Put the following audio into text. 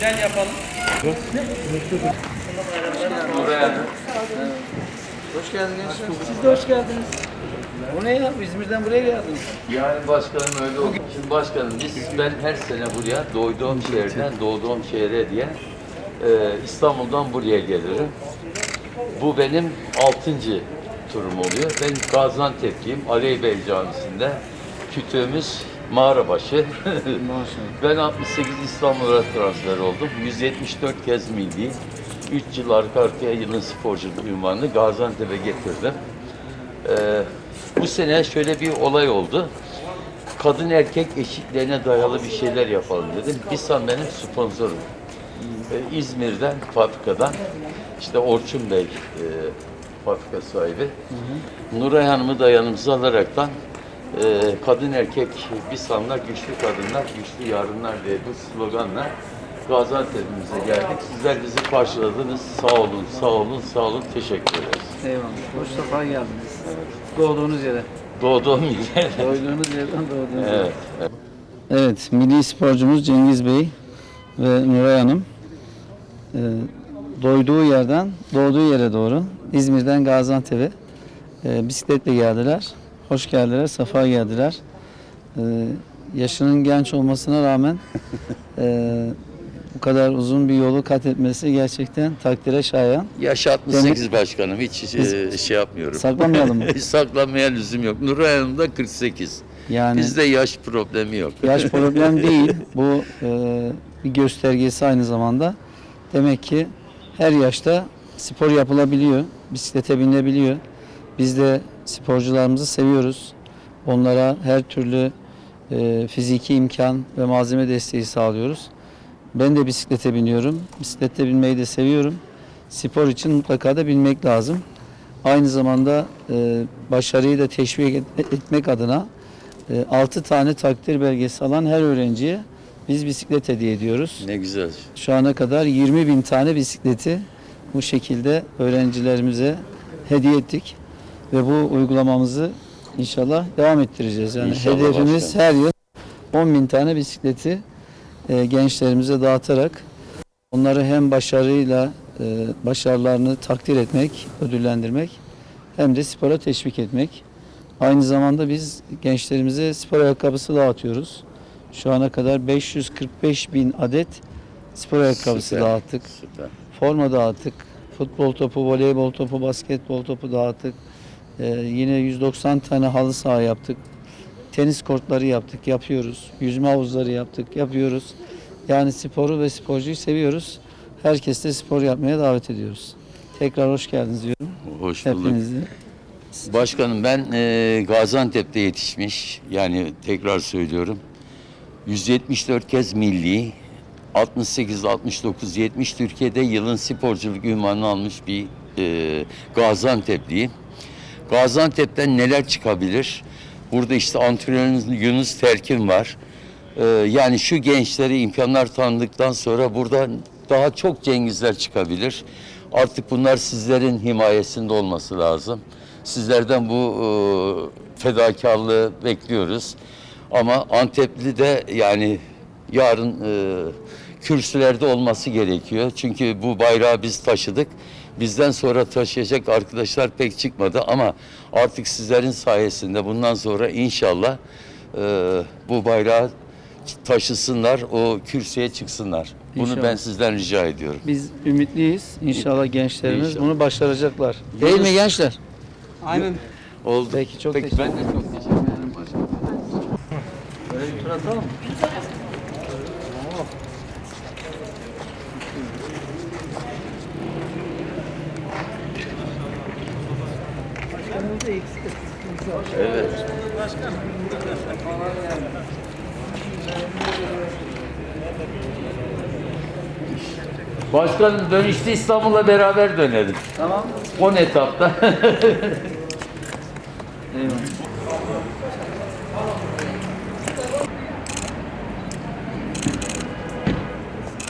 Final yapalım. Hoş geldiniz. Siz de hoş geldiniz. Bu ne ya? İzmir'den buraya geldiniz. Yani başkanım öyle oldu. Şimdi başkanım biz ben her sene buraya doğduğum şehirden doğduğum şehre diye e, İstanbul'dan buraya gelirim. Bu benim altıncı turum oluyor. Ben Gaziantep'liyim. Ali Bey Camisi'nde. Kütüğümüz Mağarabaşı. ben 68 İstanbul'a transfer oldum. 174 kez milli. 3 yıl arka arkaya yılın sporculuğu ünvanını Gaziantep'e getirdim. Ee, bu sene şöyle bir olay oldu. Kadın erkek eşitliğine dayalı bir şeyler yapalım dedim. Bisan benim sponsorum. Ee, İzmir'den, fabrikadan, işte Orçun Bey e, fabrika sahibi. Nuray Hanım'ı da yanımıza alaraktan e, kadın erkek Bisanlar, güçlü kadınlar, güçlü yarınlar diye bu sloganla Gaziantep'imize geldik. Sizler bizi karşıladınız. Sağ olun, sağ olun, sağ olun. Teşekkür ederiz. Eyvallah. Hoş sefa geldiniz. Doğduğunuz yere. Doğduğum yer. Doyduğunuz yerden doğduğunuz Evet. yere. Evet, milli sporcumuz Cengiz Bey ve Nuray Hanım e, doyduğu yerden doğduğu yere doğru İzmir'den Gaziantep'e e, bisikletle geldiler. Hoş geldiler, sefa geldiler. E, yaşının genç olmasına rağmen e, bu kadar uzun bir yolu kat etmesi gerçekten takdire şayan. Yaş 68 başkanım. Hiç e, şey yapmıyorum. Saklamayalım mı? Hiç saklanmaya lüzum yok. Nuray Hanım da 48. Yani Bizde yaş problemi yok. Yaş problem değil. Bu e, bir göstergesi aynı zamanda. Demek ki her yaşta spor yapılabiliyor, bisiklete binilebiliyor. Biz de sporcularımızı seviyoruz. Onlara her türlü e, fiziki imkan ve malzeme desteği sağlıyoruz. Ben de bisiklete biniyorum. Bisiklette binmeyi de seviyorum. Spor için mutlaka da bilmek lazım. Aynı zamanda e, başarıyı da teşvik et- etmek adına 6 tane takdir belgesi alan her öğrenciye biz bisiklet hediye ediyoruz. Ne güzel. Şu ana kadar 20 bin tane bisikleti bu şekilde öğrencilerimize hediye ettik. Ve bu uygulamamızı inşallah devam ettireceğiz. Yani İnşallah hedefimiz başkanım. her yıl 10 bin tane bisikleti e, gençlerimize dağıtarak onları hem başarıyla e, başarılarını takdir etmek, ödüllendirmek hem de spora teşvik etmek. Aynı zamanda biz gençlerimize spor ayakkabısı dağıtıyoruz. Şu ana kadar 545 bin adet spor ayakkabısı Süper. dağıttık. Süper. Forma dağıttık. Futbol topu, voleybol topu, basketbol topu dağıttık. Ee, yine 190 tane halı saha yaptık. Tenis kortları yaptık, yapıyoruz. Yüzme havuzları yaptık, yapıyoruz. Yani sporu ve sporcuyu seviyoruz. Herkes de spor yapmaya davet ediyoruz. Tekrar hoş geldiniz diyorum Hoş bulduk. hepinizi. Başkanım ben e, Gaziantep'te yetişmiş. Yani tekrar söylüyorum. 174 kez milli, 68, 69, 70 Türkiye'de yılın sporculuk ünvanını almış bir e, Gaziantep'liyim. Gaziantep'ten neler çıkabilir? Burada işte antrenörümüz Yunus Terkin var. E, yani şu gençlere imkanlar tanıdıktan sonra burada daha çok Cengizler çıkabilir. Artık bunlar sizlerin himayesinde olması lazım. Sizlerden bu e, fedakarlığı bekliyoruz. Ama Antepli de yani yarın e, kürsülerde olması gerekiyor. Çünkü bu bayrağı biz taşıdık. Bizden sonra taşıyacak arkadaşlar pek çıkmadı ama artık sizlerin sayesinde bundan sonra inşallah e, bu bayrağı taşısınlar, o kürsüye çıksınlar. Bunu İnşallah. ben sizden rica ediyorum. Biz ümitliyiz. İnşallah gençlerimiz İnşallah. bunu başaracaklar. Değil mi gençler? Aynen. Oldu. Peki, çok Peki, teşekkür ben de çok teşekkür ederim başkanım. Böyle bir tur atalım Evet. Başkanım dönüşte İstanbul'la beraber dönelim. Tamam. 10 etapta. Eyvallah.